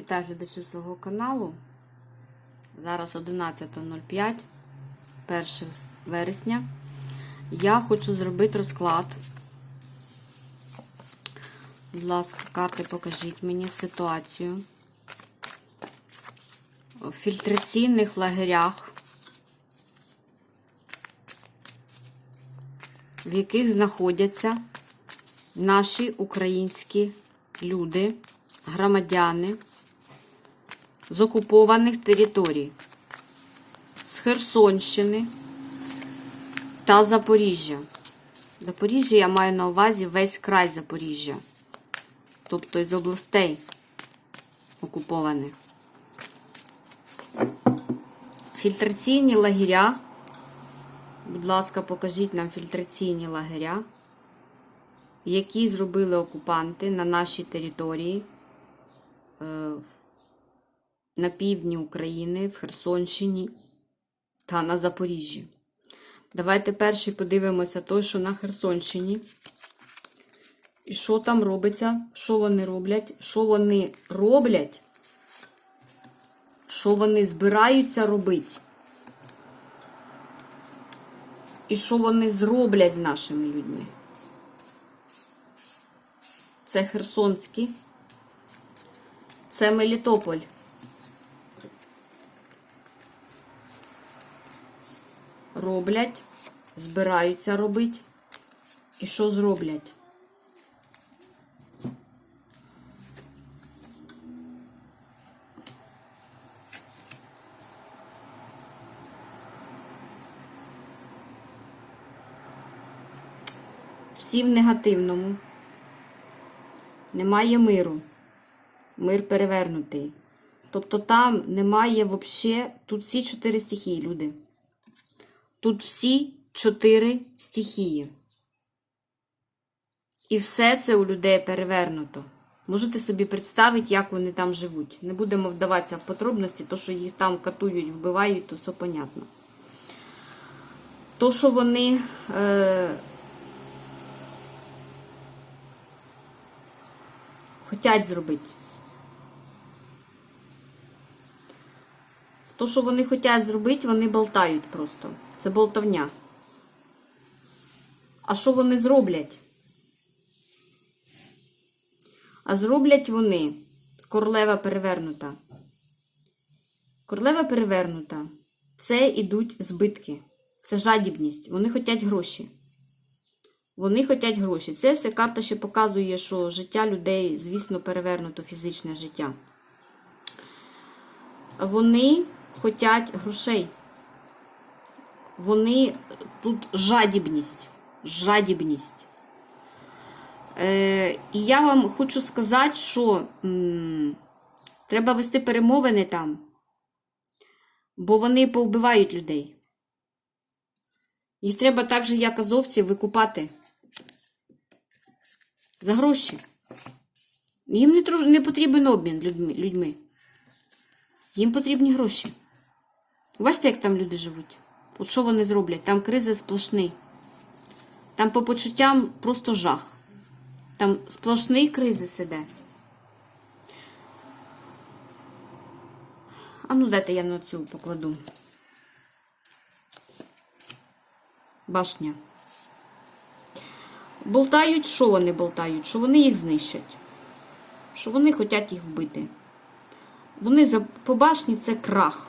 Вітаю глядачів свого каналу. Зараз 11.05, 1 вересня. Я хочу зробити розклад. Будь ласка, карти покажіть мені ситуацію. В фільтраційних лагерях, в яких знаходяться наші українські люди, громадяни з окупованих територій, з Херсонщини та Запоріжжя. Запоріжжя я маю на увазі весь край Запоріжжя, тобто із областей окупованих. Фільтраційні лагеря. Будь ласка, покажіть нам фільтраційні лагеря, які зробили окупанти на нашій території е, на півдні України, в Херсонщині та на Запоріжжі. Давайте перший подивимося той, що на Херсонщині. І що там робиться, що вони роблять, що вони роблять, що вони збираються робити. І що вони зроблять з нашими людьми. Це Херсонський, це Мелітополь. Роблять, збираються робити. І що зроблять? Всі в негативному. Немає миру. Мир перевернутий. Тобто там немає взагалі. Тут всі чотири стихії, люди. Тут всі чотири стихії. І все це у людей перевернуто. Можете собі представити, як вони там живуть. Не будемо вдаватися в подробності, то, що їх там катують, вбивають, то все понятно. То, що вони. Е Хотять зробити. То, що вони хочуть зробити, вони болтають просто. Це болтовня. А що вони зроблять? А зроблять вони королева перевернута. Королева перевернута. Це ідуть збитки. Це жадібність. Вони хочуть гроші. Вони хочуть гроші. Це все карта ще показує, що життя людей, звісно, перевернуто фізичне життя. Вони хочуть грошей. Вони тут жадібність. Жадібність. Е, І я вам хочу сказати, що м, треба вести перемовини там, бо вони повбивають людей. Їх треба так же, як азовців, викупати. За гроші. Їм не, не потрібен обмін людьми. Їм потрібні гроші. Бачите, як там люди живуть? От що вони зроблять? Там кризи сплошний. Там по почуттям просто жах. Там сплошний кризис іде. А ну дайте я на цю покладу. Башня. Болтають, що вони болтають? Що вони їх знищать. Що вони хочуть їх вбити. Вони по башні це крах.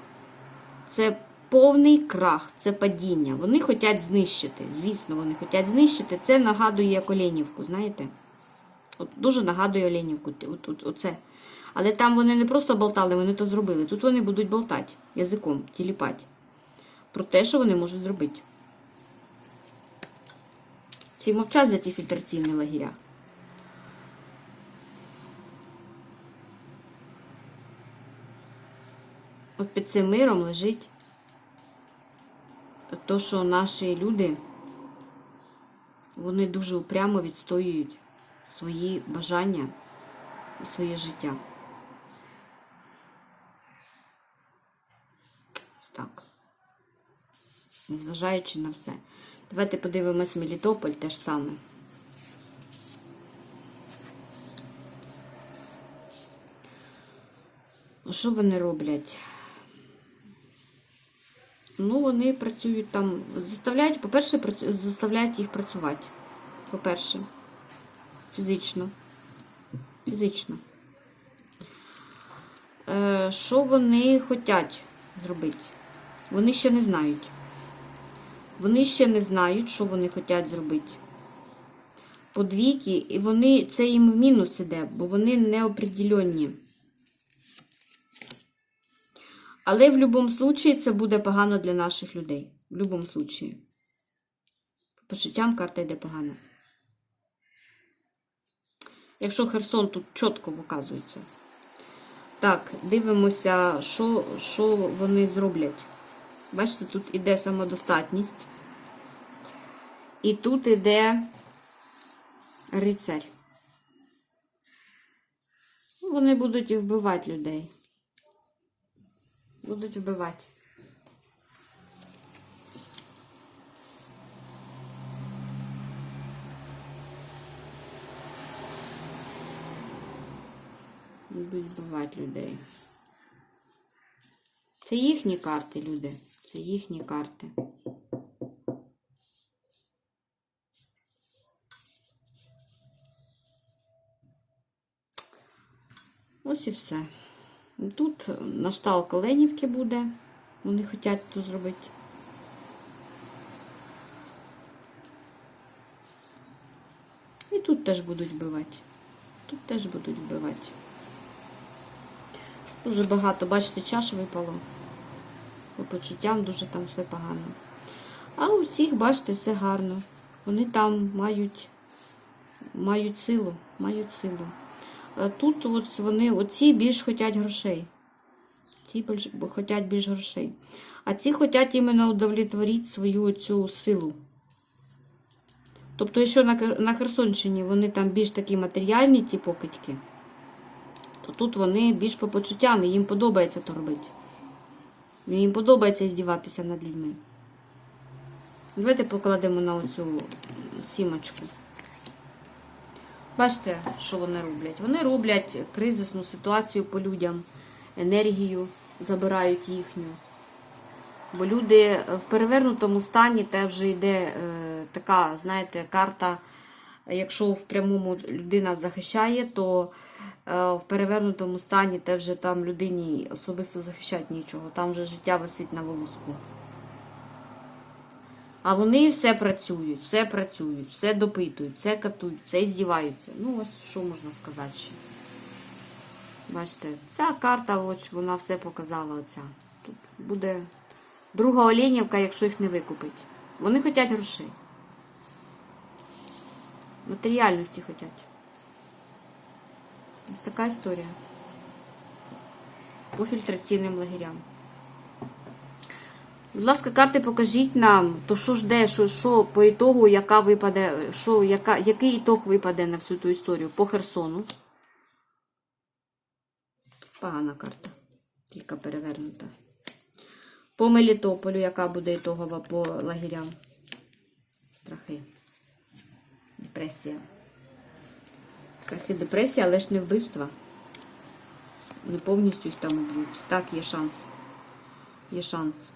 Це повний крах, це падіння. Вони хочуть знищити. Звісно, вони хочуть знищити. Це нагадує Оленівку, знаєте? От Дуже нагадує Оленівку. От, от, оце. Але там вони не просто болтали, вони то зробили. Тут вони будуть болтати язиком, тіліпати. Про те, що вони можуть зробити. Всі мовчать за ці фільтраційні лагеря. От під цим миром лежить то, що наші люди, вони дуже упрямо відстоюють свої бажання і своє життя. Ось так. Незважаючи на все. Давайте подивимось Мелітополь теж саме. Що вони роблять? Ну, вони працюють там, заставляють, по-перше, заставляють їх працювати. По-перше, фізично. Фізично. Е, що вони хочуть зробити? Вони ще не знають. Вони ще не знають, що вони хочуть зробити. По двійки, і вони, це їм в мінус іде, бо вони неопределенні. Але в будь-якому випадку це буде погано для наших людей. В будь-якому випадку. По почуттям карта йде погано. Якщо Херсон тут чітко показується. Так, дивимося, що, що вони зроблять. Бачите, тут іде самодостатність. І тут іде рицарь. Ну, Вони будуть і вбивати людей. Будуть вбивати. Будуть вбивати людей. Це їхні карти, люди. Це їхні карти. Ось і все. Тут нашталка Ленівки буде. Вони хочуть тут зробити. І тут теж будуть вбивати. Тут теж будуть вбивати. Дуже багато, бачите, чаш випало. По почуттям дуже там все погано. А у всіх, бачите, все гарно. Вони там мають, мають силу, мають силу. Тут от вони, оці більш хочуть грошей. Ці більш, хочуть більш грошей. А ці хочуть іменно удовлетворити свою цю силу. Тобто, якщо на Херсонщині вони там більш такі матеріальні, ті покидьки, то тут вони більш по почуттям, і їм подобається то робити. Їм подобається здіватися над людьми. Давайте покладемо на оцю сімочку. Бачите, що вони роблять? Вони роблять кризисну ситуацію по людям, енергію забирають їхню. Бо люди в перевернутому стані те вже йде е, така, знаєте, карта. Якщо в прямому людина захищає, то е, в перевернутому стані те вже там людині особисто захищати нічого. Там вже життя висить на волоску. А вони все працюють, все працюють, все допитують, все катують, все здіваються. Ну, ось що можна сказати ще. Бачите, ця карта, ось вона все показала. Оця. Тут буде друга Оленівка, якщо їх не викупить. Вони хочуть грошей. Матеріальності хочуть. Ось така історія. По фільтраційним лагерям. Будь ласка, карти покажіть нам, то що жде, що, що по ітогу, яка випаде, що, яка, який ітог випаде на всю ту історію по Херсону. Погана карта, тільки перевернута. По Мелітополю, яка буде ітогова по лагерям. Страхи. Депресія. Страхи, депресія, але ж не вбивства. Не повністю їх там уб'ють. Так, є шанс. Є шанс.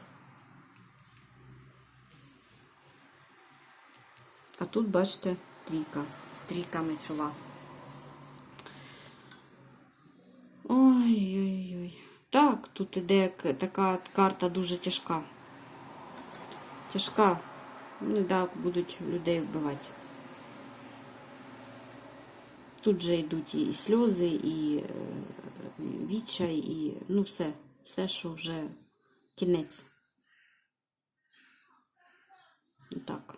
Тут, бачите, трійка. Трійка мечова. Ой-ой-ой. Так, тут іде така карта дуже тяжка. Тяжка. Ну, так, будуть людей вбивати. Тут же йдуть і сльози, і е, відчай, і ну все. Все, що вже кінець. Так.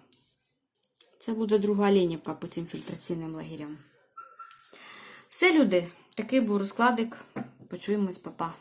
Це буде друга лінівка по цим фільтраційним лагерям. Все, люди, такий був розкладик. Почуємось, па-па.